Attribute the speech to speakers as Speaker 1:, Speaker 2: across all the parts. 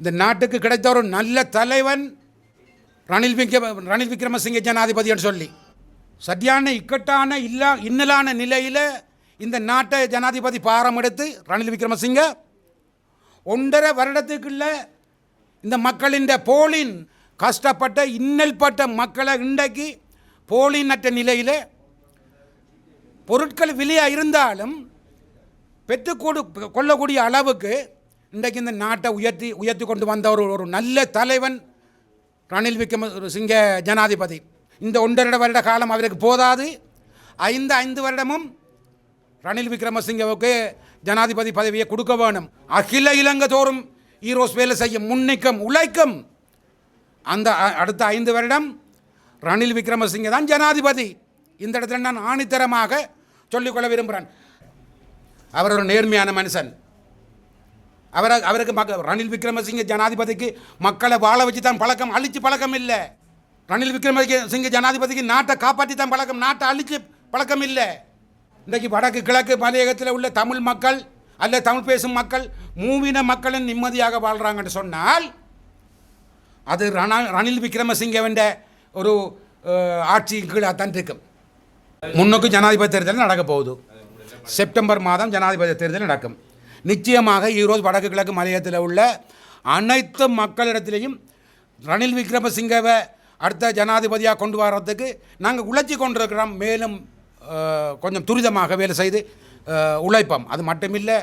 Speaker 1: இந்த நாட்டுக்கு கிடைத்த ஒரு நல்ல தலைவன் ரணில் விக்க ரணில் விக்ரமசிங்க ஜனாதிபதின்னு சொல்லி. சரியான இக்கட்டான இல்லா இன்னலான நிலையில் இந்த நாட்டை ஜனாதிபதி பாரம் எடுத்து ரணில் விக்ரமசிங்க ஒன்றரை வருடத்துக்குள்ள இந்த மக்களின் போலின் கஷ்டப்பட்ட இன்னல்பட்ட மக்களை இன்றைக்கு போலினற்ற நிலையில் பொருட்கள் விலையாக இருந்தாலும் பெற்றுக்கொடு கொள்ளக்கூடிய அளவுக்கு இன்றைக்கு இந்த நாட்டை உயர்த்தி உயர்த்தி கொண்டு வந்த ஒரு ஒரு நல்ல தலைவன் ரணில் விக்ரம சிங்க ஜனாதிபதி. இந்த ஒன்றரை வருட காலம் அவருக்கு போதாது. ஐந்து ஐந்து வருடமும் ரணில் விக்ரமசிங்கவுக்கு ஜனாதிபதி பதவியை கொடுக்க வேணும். அகில இலங்கை தோறும் ஈரோஸ் வேலை செய்யும் முன்னிக்கும் உழைக்கும். அந்த அடுத்த ஐந்து வருடம் ரணில் விக்ரமசிங்க தான் ஜனாதிபதி. இந்த இடத்துல நான் ஆணித்தரமாக சொல்லிக்கொள்ள விரும்புகிறேன். அவர் ஒரு நேர்மையான மனுஷன். அவரை அவருக்கு மக்க ரணில் விக்ரமசிங்க ஜனாதிபதிக்கு மக்களை வாழ வச்சு தான் பழக்கம் அழிச்சு பழக்கம் இல்லை. ரணில் விக்ரமசிங்க ஜனாதிபதிக்கு நாட்டை காப்பாற்றி தான் பழக்கம் நாட்டை அழிச்சு பழக்கம் இல்லை. இன்றைக்கு வடக்கு கிழக்கு மலையகத்தில் உள்ள தமிழ் மக்கள் அல்ல தமிழ் பேசும் மக்கள் மூவின மக்களும் நிம்மதியாக வாழ்கிறாங்கன்னு சொன்னால் அது ரண ரணில் விக்ரமசிங்கவன் ஒரு ஆட்சியின் கீழே தான் இருக்கும். முன்னுக்கு ஜனாதிபதி தேர்தல் நடக்க போகுது. செப்டம்பர் மாதம் ஜனாதிபதி தேர்தல் நடக்கும். நிச்சயமாக ஈரோடு வடக்கு கிழக்கு மலையத்தில் உள்ள அனைத்து மக்களிடத்திலையும் ரணில் விக்ரமசிங்கவை அடுத்த ஜனாதிபதியாக கொண்டு வர்றதுக்கு நாங்கள் உழைச்சி கொண்டிருக்கிறோம். மேலும் கொஞ்சம் துரிதமாக வேலை செய்து உழைப்போம். அது மட்டுமில்லை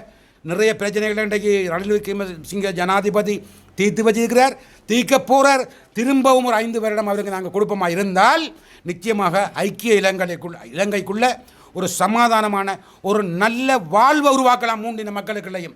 Speaker 1: நிறைய பிரச்சனைகள் இன்றைக்கு ரணில் விக்ரமசிங்க ஜனாதிபதி தீர்த்து வச்சிருக்கிறார். தீர்க்க போகிறார் திரும்பவும் ஒரு ஐந்து வருடம் அவருக்கு நாங்கள் குடும்பமாக இருந்தால் நிச்சயமாக ஐக்கிய இலங்கைக்குள் இலங்கைக்குள்ளே ஒரு சமாதானமான ஒரு நல்ல வாழ்வை உருவாக்கலாம் மூன்றின மக்களுக்குள்ளேயும்